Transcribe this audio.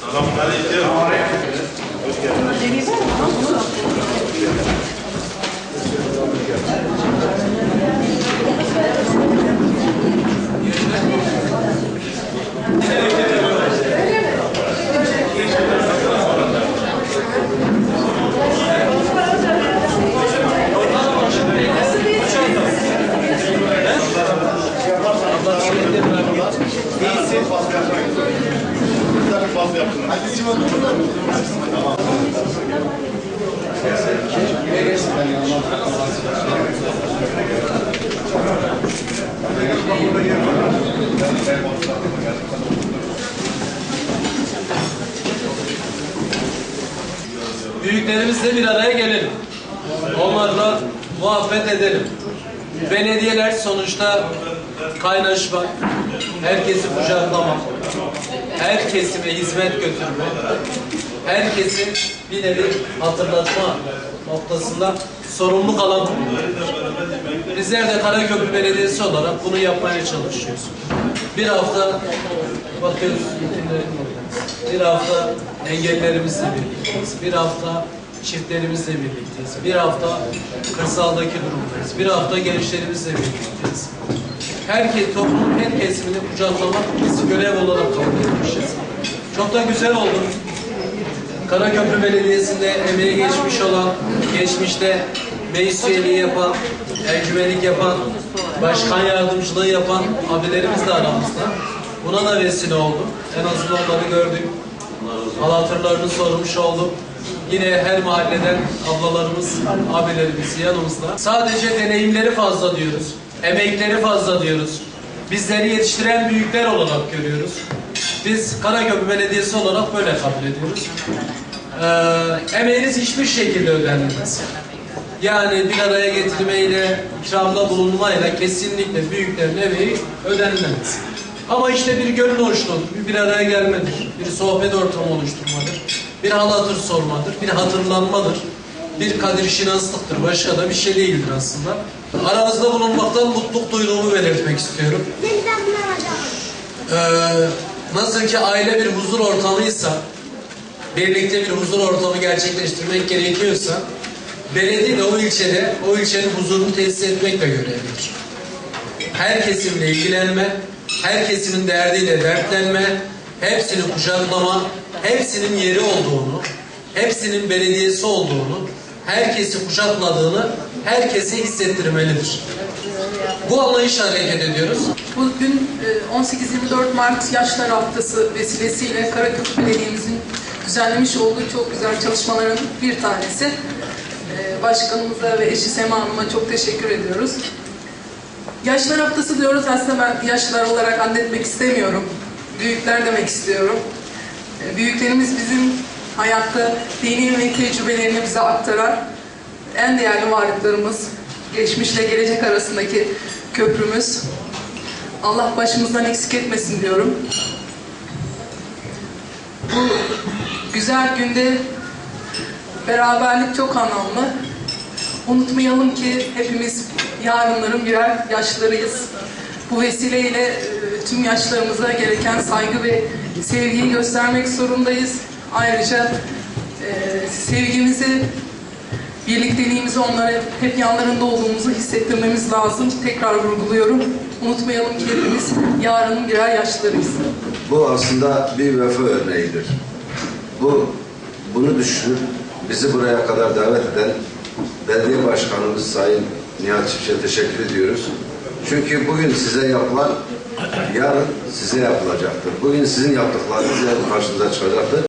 Selamun aleyküm. Hoş geldiniz. Hoş geldiniz. Büyüklerimizle bir araya gelelim. Onlarla muhabbet edelim. Belediyeler sonuçta kaynaşma, herkesi kucaklama, her kesime hizmet götürme, herkesin bir nevi hatırlatma noktasında sorumluluk alan kurumlardır. Bizler de Karaköprü Belediyesi olarak bunu yapmaya çalışıyoruz. Bir hafta bakıyoruz. Bir hafta engellerimizle birlikteyiz. Bir hafta çiftlerimizle birlikteyiz. Bir hafta kırsaldaki durumdayız. Bir hafta gençlerimizle birlikteyiz. Herkes, toplumun her kesimini kucaklamak biz görev olarak kabul etmişiz. Çok da güzel oldu. Karaköprü Belediyesi'nde emeği geçmiş olan, geçmişte meclis üyeliği yapan, encümenlik yapan, başkan yardımcılığı yapan abilerimiz de aramızda. Buna da vesile olduk. En azından onları gördük. Hal hatırlarını sormuş olduk. Yine her mahalleden ablalarımız, abilerimiz yanımızda. Sadece deneyimleri fazla diyoruz. Emekleri fazla diyoruz. Bizleri yetiştiren büyükler olarak görüyoruz. Biz Karaköprü Belediyesi olarak böyle kabul ediyoruz. Ee, emeğiniz hiçbir şekilde ödenmez. Yani bir araya getirmeyle, ikramda bulunmayla kesinlikle büyüklerin emeği ödenmez. Ama işte bir gönül hoşluğu, bir, araya gelmedir, bir sohbet ortamı oluşturmadır, bir hal hatır sormadır, bir hatırlanmadır, bir kadir şinaslıktır. Başka da bir şey değildir aslında. Aranızda bulunmaktan mutluluk duyduğumu belirtmek istiyorum. Ee, nasıl ki aile bir huzur ortamıysa, birlikte bir huzur ortamı gerçekleştirmek gerekiyorsa, belediye de o ilçede, o ilçenin huzurunu tesis etmekle görevlidir. Her kesimle ilgilenme, her kesimin derdiyle dertlenme, hepsini kucaklama, hepsinin yeri olduğunu, hepsinin belediyesi olduğunu, herkesi kucakladığını herkese hissettirmelidir. Bu anlayış hareket ediyoruz. Bugün e, 18-24 Mart Yaşlar Haftası vesilesiyle Karaköprü Belediye'mizin düzenlemiş olduğu çok güzel çalışmaların bir tanesi. E, Başkanımıza ve eşi Sema Hanım'a çok teşekkür ediyoruz. Yaşlar Haftası diyoruz aslında ben yaşlılar olarak anlatmak istemiyorum. Büyükler demek istiyorum. E, Büyüklerimiz bizim hayatta deneyim ve tecrübelerini bize aktaran en değerli varlıklarımız. Geçmişle gelecek arasındaki köprümüz. Allah başımızdan eksik etmesin diyorum. Bu güzel günde beraberlik çok anlamlı. Unutmayalım ki hepimiz yarınların birer yaşlarıyız. Bu vesileyle e, tüm yaşlarımıza gereken saygı ve sevgiyi göstermek zorundayız. Ayrıca e, sevgimizi, birlikteliğimizi onlara hep yanlarında olduğumuzu hissettirmemiz lazım. Tekrar vurguluyorum. Unutmayalım ki hepimiz yarının birer yaşlarıyız. Bu aslında bir vefa örneğidir. Bu bunu düşünüp bizi buraya kadar davet eden belediye başkanımız Sayın Nihat Çiftçi'ye teşekkür ediyoruz. Çünkü bugün size yapılan yarın size yapılacaktır. Bugün sizin yaptıklarınız yarın karşınıza çıkacaktır.